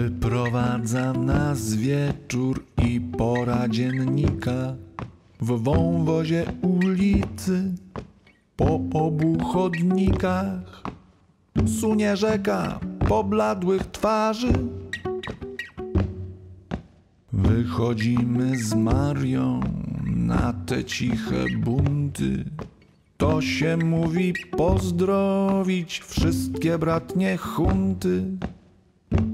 Spędza nas wieczór i pora dziennika w wąwozie ulicy po obu chodnikach. Sunie rzeka pobladłych twarzy. Wychodzimy z Marią na te ciche bunty. To się mówi pozdrowić wszystkie bratnie hunty.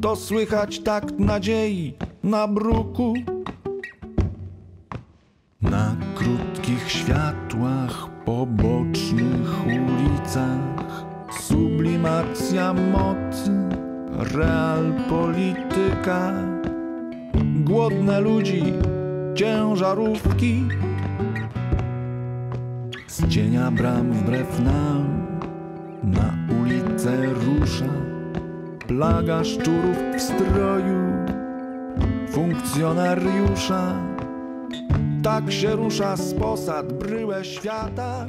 To słychać takt nadziei na bruku. Na krótkich światłach pobocznych ulicach sublimacja mocy, realpolityka. Głodne ludzi, ciężarówki. Z cienia bram wbrew nam na ulicę rusza plaga szczurów w stroju funkcjonariusza. Tak się rusza z posad bryłę świata.